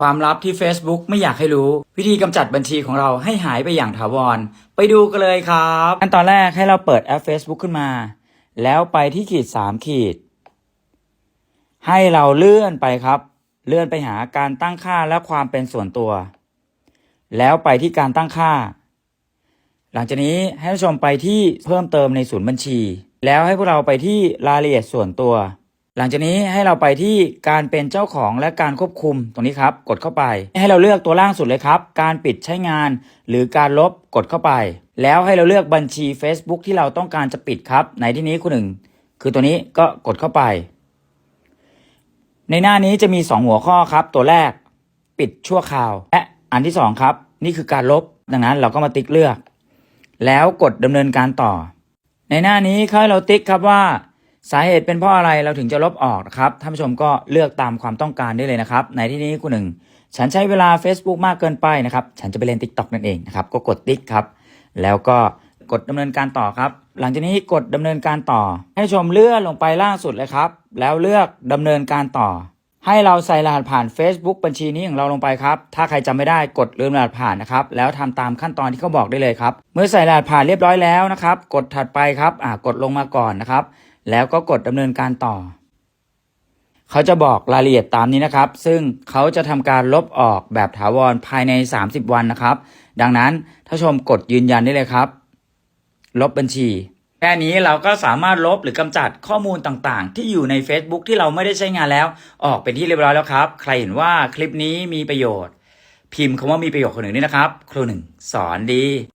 ความลับที่ Facebook ไม่อยากให้รู้ วิธีกำจัดบัญชีของเราให้หายไปอย่างถาวร ไปดูกันเลยครับขั้นตอนแรกให้เราเปิดแอป Facebook ขึ้นมา แล้วไปที่ขีด 3 ขีด ให้เราเลื่อนไปครับ เลื่อนไปหาการตั้งค่าและความเป็นส่วนตัว แล้วไปที่การตั้งค่า หลังจากนี้ให้ผู้ชมไปที่เพิ่มเติมในศูนย์บัญชี แล้วให้พวกเราไปที่รายละเอียดส่วนตัว หลังจากนี้ให้เราไปที่การเป็นเจ้าของและการควบคุมตรงนี้ครับ กดเข้าไป ให้เราเลือกตัวล่างสุดเลยครับ การปิดใช้งาน หรือการลบกดเข้าไป แล้วให้เราเลือกบัญชี Facebook ที่เราต้องการจะปิดครับ ในที่นี้คุณหนึ่งคือตัวนี้ก็กดเข้าไป ในหน้านี้จะมี 2 หัวข้อครับ ตัวแรก ปิดชั่วคราว และอันที่2ครับ นี่คือการลบดังนั้นเราก็มาติ๊กเลือก แล้วกดดำเนินการต่อ ในหน้านี้เขาให้เราติ๊กครับว่า สาเหตุเป็นเพราะอะไรเราถึงจะลบออกนะครับท่านผู้ชมก็เลือกตามความต้องการได้เลยนะครับ ในที่นี้คุณหนึ่งฉันใช้เวลา Facebook มากเกินไปนะครับ ฉันจะไปเล่น TikTok นั่นเองนะครับ ก็กดติ๊กครับ แล้วก็กดดำเนินการต่อครับ หลังจากนี้กดดำเนินการต่อ ให้ชมเลื่อนลงไปล่างสุดเลยครับ แล้วเลือกดำเนินการต่อ ให้เราใส่รหัสผ่าน Facebook บัญชีนี้ของเราลงไปครับ ถ้าใครจำไม่ได้กดลืมรหัสผ่านนะครับ แล้วทำตามขั้นตอนที่เขาบอกได้เลยครับ เมื่อใส่รหัสผ่านเรียบร้อยแล้วนะครับ กดถัดไปครับ อ่ากดลงมาก่อนนะครับ แล้วก็กดดำเนินการต่อ เขาจะบอกรายละเอียดตามนี้นะครับ ซึ่งเขาจะทำการลบออกแบบถาวรภายใน 30 วันนะครับ ดังนั้นถ้าชมกดยืนยันได้เลยครับ ลบบัญชีแค่นี้เราก็สามารถลบหรือกำจัดข้อมูลต่างๆ ที่อยู่ใน Facebook ที่เราไม่ได้ใช้งานแล้ว ออกเป็นที่เรียบร้อยแล้วครับ ใครเห็นว่าคลิปนี้มีประโยชน์ พิมพ์คำว่ามีประโยชน์คนหนึ่งด้วยนะครับ ครูหนึ่งสอนดี